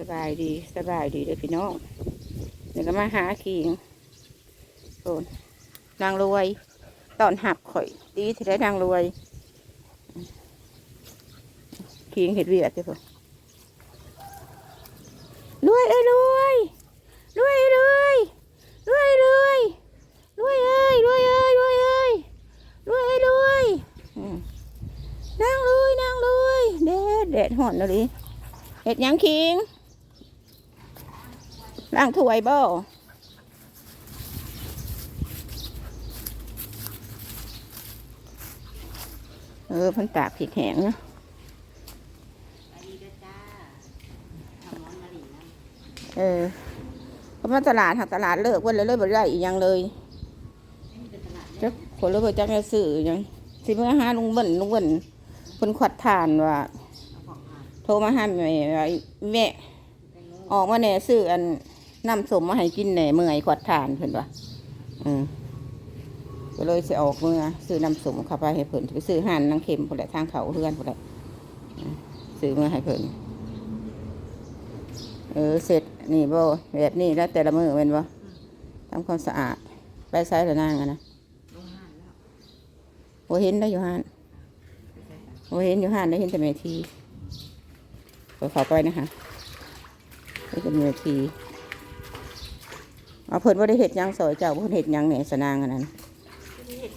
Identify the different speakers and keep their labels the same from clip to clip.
Speaker 1: สบายดีสบายดีเลยพี่น้องเดี๋ยวก็มาหาขิงโอนนางรวย ตอนหับข่อยดีที่ได้นางรวยขิงเห็ดเวียดเจ้าพ่อรวยเอ้ยรวยรวยรวยรวยรวยรวยเอ้ยรวยเอ้ยรวยเอ้ยรวยเอ้ยรวยนางรวยนางรวยแดดแดดหอนเลยเห็ดยังขิง ล้างถ้วยบ่เออพันตากผิดแหงเนาะ
Speaker 2: เอจ้าทำน้องมาหลีนะ
Speaker 1: เพราะว่าตลาดหักตลาดเลิกวันเลยเลยบ่ได้อีกอย่างเลย
Speaker 2: ไม่มีเป็นตลาด
Speaker 1: จักคนเลยบ่จักจะซื้อยังสิเมื่อหาลุงเบิ่นลุงเบิ่นเพิ่นขวัดทานว่าโทรมาหาแม่ว่าแม่ออกมาแหน่ซื้ออัน น้ำสมมาให้กินแหน่เมื่อยขวัดทานเพิ่นว่าอืมก็เลยสิออกเมื่อซื้อน้ำสมเข้าไปให้เพิ่นไปซื้อห่านนางเข็มพุ่นแหละทางเขาเฮือนพุ่นแหละซื้อมาให้เพิ่นเออเสร็จนี่บ่แบบนี้แล้วแต่ละมือแม่นบ่ทำความสะอาดไปใส่ละนางอนะ
Speaker 2: ลงห้านแล้ว
Speaker 1: โอเห็นได้อยู่ห่าน
Speaker 2: ไปใส่กัน
Speaker 1: โอเห็นอยู่ห่านได้เห็นแต่แม่ทีไปขอไปนะคะเห็นแต่แม่ที เอาเพิ่นว่าได้เห็ดหยังซอยเจ้าเพิ่นเห็ดหยังเนี่ยสนางอันนั้น
Speaker 2: บริเห็ด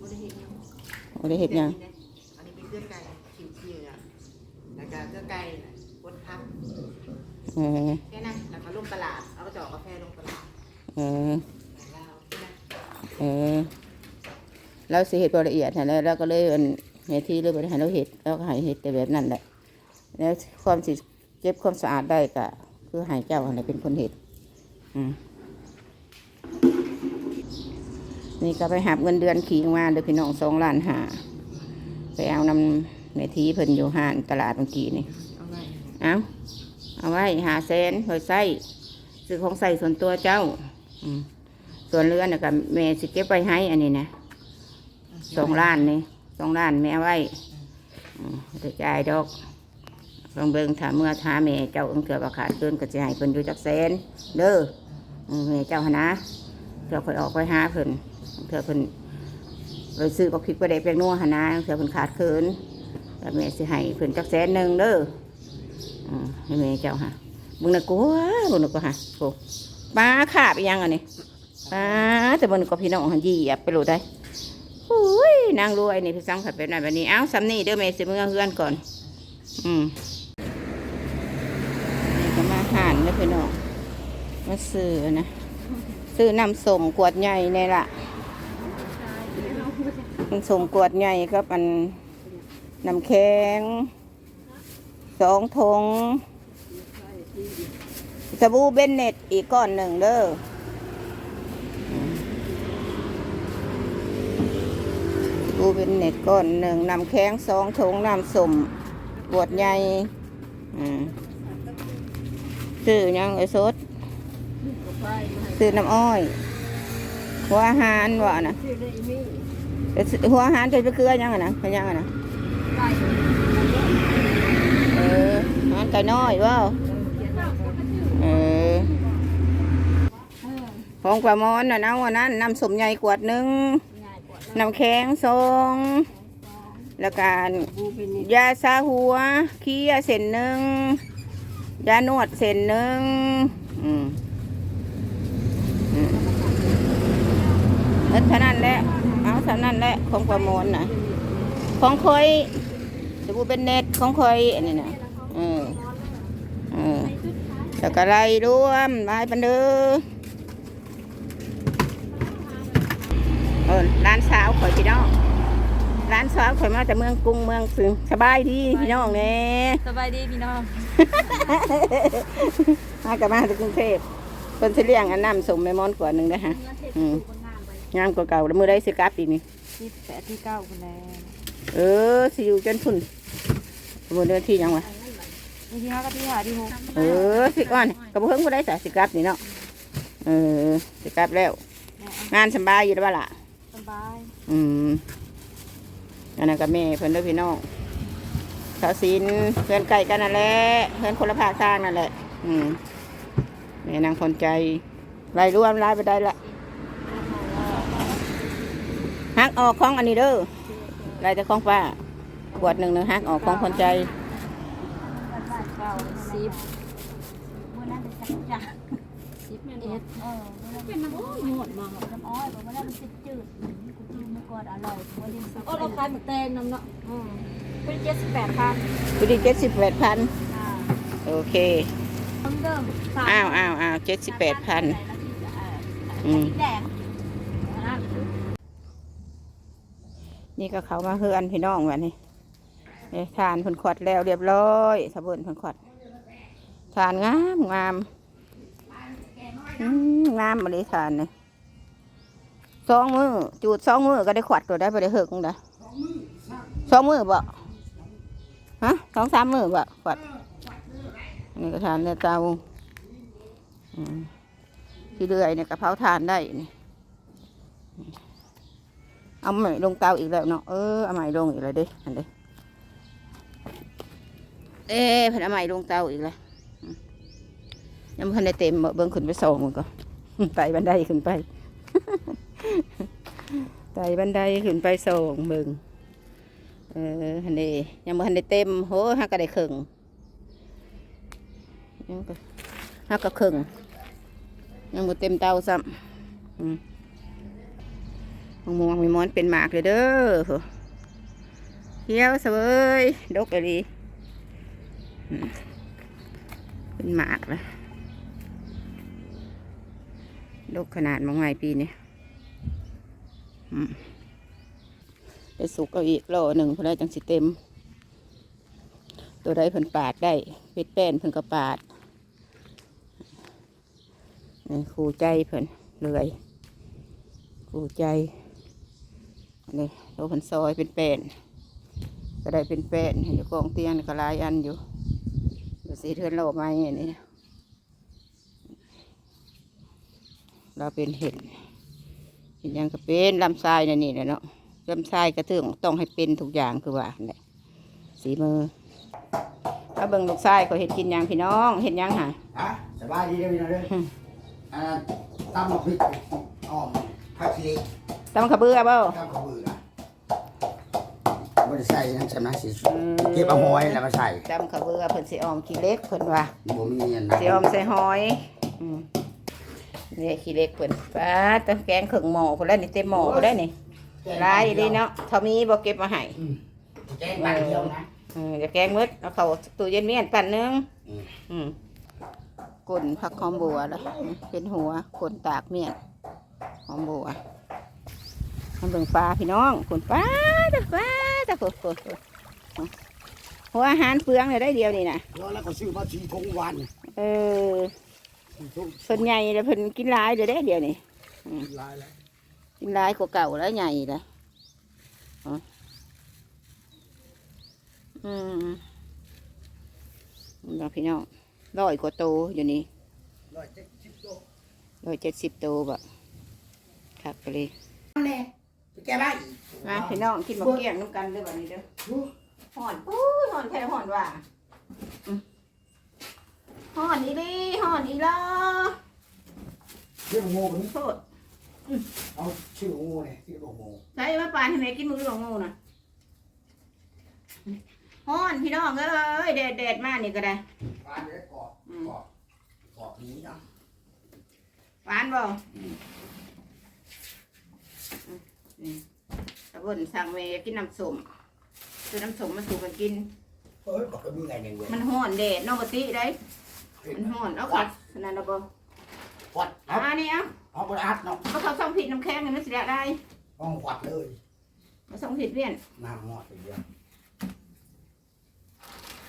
Speaker 2: บริเห็ดยัง
Speaker 1: บ่ได้เห็ดหยัง
Speaker 2: อันนี้เป็นเครื่องไก่ชิวชิวอะแล้วก็เครื่องไก่น่ะบดพับ
Speaker 1: เออ
Speaker 2: แค่นั้นแล้วก็ลงตลาดเอากระจอกกาแฟลงตลาด
Speaker 1: เออ
Speaker 2: แล้วเราแค่นั้น
Speaker 1: เออเราสิเห็ดบ่ละเอียดหั่นแหล้วเราก็เลยอันแม่ทีเลยบ่ได้ให้เราเห็ดเราก็ให้เห็ดแต่แบบนั้นแหละแล้วความสิเก็บความสะอาดได้ก็คือให้เจ้าอะไรเป็นคนเห็ดอืม นี่ก็ไปหับเงินเดือนขี่มาเด้อพี่น้องสองล้านหาไปเอานำในทีเพิ่นอยู่ห้านตลาดเมื่อกี้นี่
Speaker 2: เอาไว้
Speaker 1: เอาเอาไว้หาแสนเฮ้ยใส่ซื้อของใส่ส่วนตัวเจ้าอืมส่วนเรือนน่ะกับแม่สิเก็บไปให้อันนี้นะสองล้านนี่สองล้านแม่เอาไว้อืมเดี๋ยวจ่ายดอกลองเบิ่งถ้าเมื่อท้าแม่เจ้าเอิงเถื่อว่าขาดเกินก็จะให้เพิ่นอยู่จักแสนเด้ออืม แม่เจ้าหนนะเถื่อคอยออกไปหาเพิ่นเถื่อเพิ่นไปซื้อบักพริกไปได้เป็นนัวหนนะเถื่อเพิ่นขาดเคินแล้วแม่สิให้เพิ่นจักแสนหนึ่งเด้ออืมให้แม่เจ้าฮะมึงนะกลัวมึงนะกลัวฮะโอ้ปลาขาบอีหยังอันนี้ปลาแต่มึงก็พี่น้องหันยีอะไปโหลดได้โอ้ยนางรวยนี่พี่สังผัดเป็นอะไรแบบนี้เอ้าซ้ำนี่เด้อแม่สิมึงเอาเฮือนก่อน อืมนี่ก็มาห่านแล้วพี่น้อง มาซื้อนะ ซื้อน้ำส้มขวดใหญ่นี่ล่ะน้ำส้มขวดใหญ่กับอันน้ำแข็งสองทงสบู่เบนเน็ตอีกก้อนหนึ่งเด้อสบู่เบนเน็ตก้อนหนึ่งน้ำแข็งสองทงน้ำสมบวดใหญ่ อืมซื้อยังไอ้สด ซื้อน้ำอ้อย หัวอาหารวะนะหัวอาหารจะไปเกลือยังอะนะเป็นยังอะนะเอออาหารไก่น้อยว้าเออของปลามอนน่ะนะวันนั้นน้ำสมใหญ่ขวดหนึ่งน้ำแข็งสองแล้วการยาซาหัวเคี้ยเส้นหนึ่งยานวดเส้นหนึ่งอืม เอิ้นเท่านั้นแหละ เอาเท่านั้นแหละ ของปลาหมอนน่ะของคอยจะบูเป็นเน็ตของคอยอันนี้นะเออ เออแล้วก็ไรรวมลายปันเดอเออร้านสาวข่อยพี่น้อง ร้านสาวข่อยมาจากเมืองกรุงเมืองสึงสบายดีพี่น้องเนี่
Speaker 3: สบายดีพี่น้อง
Speaker 1: มากับมาจากกรุงเทพ คนสิเลี้ยงอันน้ำสมแม่มอนกว่าหนึ่งนะฮะ อืม งามกว่าเก่าแล้วมือได้สิกลับปีนี้
Speaker 3: ที่แปดที่เก้าคนแล้ว
Speaker 1: เออสิอยู่จนพุ่นมือเดือนที่ยังวะ
Speaker 3: มีที่ห้ากับที่หาที่หก
Speaker 1: เออสิก่อนกับเพิ่งบ่ได้สาสิกลับนี่เนาะเออสิกลับแล้ว งานสำบายอยู่แล้วบ่ล่ะ
Speaker 3: สบาย
Speaker 1: อืมอันนั้นกับแม่เพิ่นเด้วยพี่น้องสาวศิลป์เพื่อนไก่กันนั่นแหละเพื่อนคนละภาคทางนั่นแหละ อืม แม่นางคนใจรายรวมรายไปได้ละหักออกของอันนี้เด้อรายแต่ของป้าขวดหนึ่งหนึ่งหักออกของคนใจ
Speaker 3: เก้าสิบมื่อนั้นจะจับจ้ะสิบเอ็ดเออเป็นน้ำอ้อยหมดมาน้ำอ้อยบอกว่าได้มันจืดจืดกูจืดมาก่อนอร่อยวันนี้โอ้เราขายหมึกแตงน้ำเนาะอืมเป็นเจ็ดสิบแปดพัน
Speaker 1: พอดีเจ็ดสิบแปดพัน
Speaker 3: อ่า
Speaker 1: โอเค
Speaker 3: เพิ่มเดิม
Speaker 1: อ้าวอ้าวอ้าวเจ็ดสิบแปดพันอืม
Speaker 3: นี่
Speaker 1: ก็เขามาเฮือนพี่น้องวันนี้เอ้ทานผลขวดแล้วเรียบร้อยสะบินผลขวดทานงามงามงามมาเลยทานเลยสองมือจูดสองมือก็ได้ขวดตัวได้ไปได้เหิกได้สองมือบ่ฮะสองสามมือบ่ขวด นนี้ก็ทานในเตาที่เดือยเนี่ยกระเพราทานได้นี่เอาใหม่ลงเตาอีกแล้วเนาะเออเอาใหม่ลงอีกแล้วเด้อันเด้เอ๊ะพิ่นเอาใหม่ลงเตาอีกแล้วอืมยังบ่ทันได้เต็มเบิ่งขึ้นไปสองมันก็ไต่บันไดขึ้นไปไต่บันไดขึ้นไปสองเบิ่งเออฮันเดยังบ่ทันได้เต็มโหฮักก็ได้ครึ่ง ยังก็ฮักก็ครึ่งยังบ่เต็มเตาซ้ำมมะม่วงมีม้อนเป็นหมากเลยเด้อเที่ยวเสวยดกอะไรเป็นหมากแล้วดกขนาดมองไงปีนี้ไปสุกเอาอีกโลหนึ่งเพื่อจังสิเต็ม ตัวใดเพิ่นปาดได้เป็ดแป้นเพิ่นก็ปาด นี่คู่ใจเพิ่นเลยคู่ใจนี่ตัวพันซอยเป็นแป้นก็ได้เป็นแป้นเห็นอยู่กองเตียงนี่ก็หลายอันอยู่ดูสีเทือนโลไม้อันนี้เราเป็นเห็ดเห็นหยังก็เป็นลำไส้นี่นนี่แหละเนาะลำไส้กระเทืองต้องให้เป็นทุกอย่างคือว่าเนี่ยสีมือถ้าเบิ่งลูกไส้ก็เห็ดกินหยังพี่น้องเห็ดหยังหะ
Speaker 4: ฮะสบายดีเด้อพี่น้องเด้อ
Speaker 1: อืม
Speaker 4: อ่าตำหมกพริกอ้อมผักชี
Speaker 1: ตำขะเบือเปล่า
Speaker 4: ตำข้าวเบื่อบ่ได้ใส่นั่นใช่ไหมสิเก็บเอาหอยแล้วมาใส่
Speaker 1: ตำขะเบือเพิ่นสิออมขี้เล็กเพิ่นว่า
Speaker 4: บ่มีอันนั้น
Speaker 1: สีออมใส่หอยอืมนี่ขี้เล็กเพิ่นป้าตั้งแกงขึงหม้อพุ่นแล้วนี่เต็มหม้อพุ่นแล้วนี่หลายดีเนาะเท่ามีบ่เก็บมาให้
Speaker 4: อืมแกงบ้านเดียวนะ
Speaker 1: อืมจะแกงหมืดเอาเข้าตู้เย็นเมียนปั่นหนึง
Speaker 4: อืม
Speaker 1: อืม กุ่นผักหอมบัวแล้วเป็นหัวกุ่นตากเมียนหอมบัวมันเบิ่งปลาพี่น้องกุ่นปลาตะปลาตะโกโกโกหัวอาหารเปลืองเลยได้เดียวนี่นะ
Speaker 4: แล้วแล้วก็ซื้อมาสีทงวัน
Speaker 1: เออ
Speaker 4: สีทง
Speaker 1: ส่วนใหญ่แล้วเพิ่นกินหลายเดี๋ยวได้เดียวนี่
Speaker 4: ลายแล้ว
Speaker 1: กินหลายกว่าเก่าแล้วใหญ่เลยอ๋ออืมนี่พี่น้อง ร้อยกว่าโตวอยู่นี่
Speaker 4: ร้อยเจ็ดสิบโล
Speaker 1: ร้อยเจ็ดสิบโตวบะคักไปเลย
Speaker 4: แน่ไปแก้บ้านอีก
Speaker 1: มาพี่น้องกินหมกเกี้ยงน้ำกันเด้อบัดนี้เด้อห่อนปุ้ยห่อนแค่ห่อนว่าอืมห่อนอีหลีห่อนอีหลอ
Speaker 4: เรื่องโง่กัน
Speaker 1: โทษ
Speaker 4: เอาชื่อโง่เนี่ยที่บอกโง่
Speaker 1: ใช้มาปานให้แม่กินมือหลงงูน่ะฮ้อนพี่น้องเอ้ยแดดแดดมากนี่ก็ได้
Speaker 4: ปลาเนื้อกรอบ กรอบกรอบนี้เนาะ
Speaker 1: หวานบ่นี่ตะบนสั่งแม่กินน้ำส้มซื้อน้ำส้มมาสู่กันกิน
Speaker 4: เฮ้ยบอกก็มีไงหนึ่งเว้ย
Speaker 1: มันฮ้อนแดดนอกปกติได้ มันฮ้อนเอาขัดขนาดนั้นบ่
Speaker 4: ขวัด
Speaker 1: อ่า
Speaker 4: เอา
Speaker 1: นี่เอา
Speaker 4: เอาบนอัดเนาะ
Speaker 1: เอาเขาส่องผิดน้ำแข็งนี่มันสิได้
Speaker 4: เอาขวัดเลย
Speaker 1: มาส่องผิดเวียน
Speaker 4: น้ำหมอดไปเดียว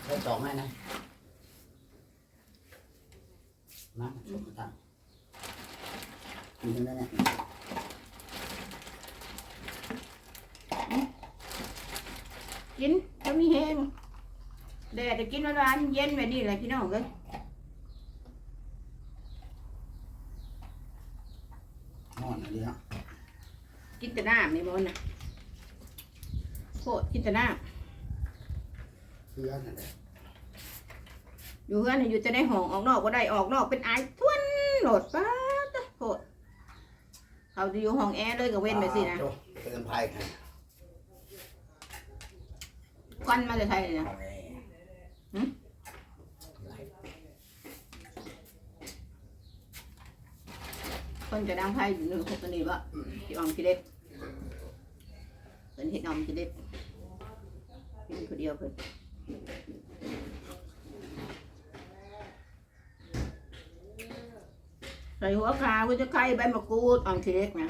Speaker 4: ได้สองไหมนะ น้ำสุกตังนี่นั่นเนี่ย
Speaker 1: กินก็มีแห้งแดดจะกินร้อนๆเย็นแบบนี้แหละพี่น้องเอ้ย
Speaker 4: นอนอะไรเนาะ
Speaker 1: กินแต่น้ำนี่บ่น่ะโคตรกินแต่น้
Speaker 4: คือคืออันนั้นแหละ
Speaker 1: อยู่เฮือนน่ะอยู่จะได้ห้องออกนอกก็ได้ออกนอกเป็นไอายทวนโหลดป้าดโหดเขาจะอยู่ห้องแอร์เลยกับเว้นไปสินะ
Speaker 4: โอ้เป็นลำไพ่กัน
Speaker 1: ควันมาจะไทยเลยนะ
Speaker 4: เอาแน่
Speaker 1: หืมคนจะดังไพ่อยู่หนึ่งหกตัวนี้วะที่ออมกิเล็กเป็นเห็ดออมกิเล็กเป็นคนเดียวเพิ่น ใส่หัวขาวุ้จะไข่ใบมะกรูดออมกิเล็กนะ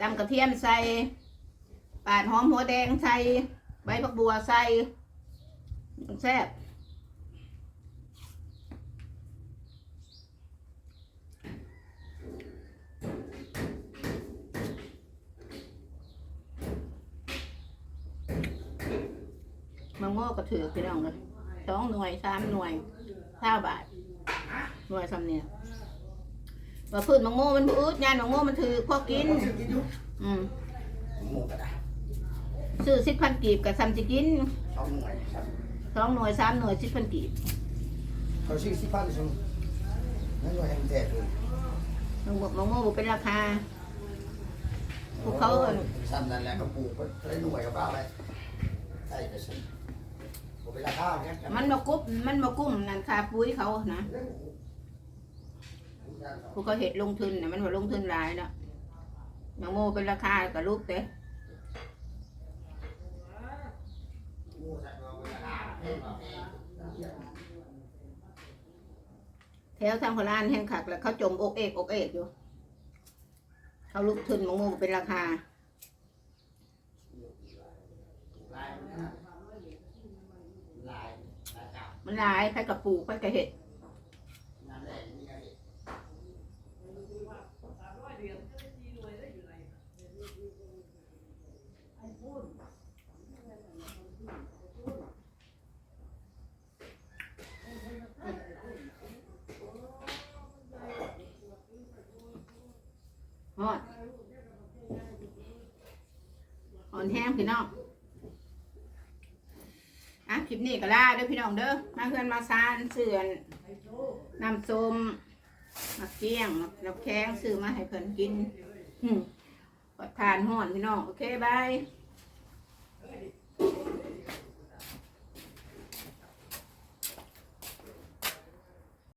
Speaker 1: ตำกระเทียมใส่ปาดหอมหัวแดงใส่ใบผักบัวใส่แซ่บมังโง่ก็ถือพี่น้องเลยสองหน่วยสามหน่วยเท่าบาทหน่วยสำเนียง ว่าพืชมังโง่มันบอืดยานมังโง่มันถือพอกิน
Speaker 4: ซื้อกินอยู่
Speaker 1: อืม
Speaker 4: หมูก็ได้
Speaker 1: ซื้อสิบพันกีบกับซัมจิกิน
Speaker 4: สองหน่วยครับ
Speaker 1: สองหน่วยสามหน่วยสิบพันกีบ
Speaker 4: เขาซื้อสิบพันสองนั่นหน่วยแห่งแท้เลย
Speaker 1: มังโง่มังโง่บ่เป็นราคา พวกเขาเอิ้น
Speaker 4: ซ้ำนั่นแหละก็ปลูกก็ได้หน่วยกับบ้าไปใช่ก็สิบ่เป็นราคาเนี่ย
Speaker 1: มันมากุบมันมากุ้มนั่นค่าปุ๋ยเขานะพว กเขาเห็ดลงทุนนะมันว่าลงทุนหลายเนาะมังโง่เป็นราคากับลูกเต้แถวทางโคราชแห่งขักแล้วเขาจมอกเอกอกเอกอยู่ เขาลุกทุนมังโง่เป็นราคามันหลายใครกับปลูกใครกับเห็ด อดอ่อนแห้งพี่น้องอะคลิปนี้ก็ลาเด้อพี่น้องเด้อมาเพื่อนมาซานเสื่อนน้ำส้มมาเกี้ยงมาน้ำแข็งซื้อมาให้เพื่อนกินอืมกดทานห่อนพี่น้อง โอเคบาย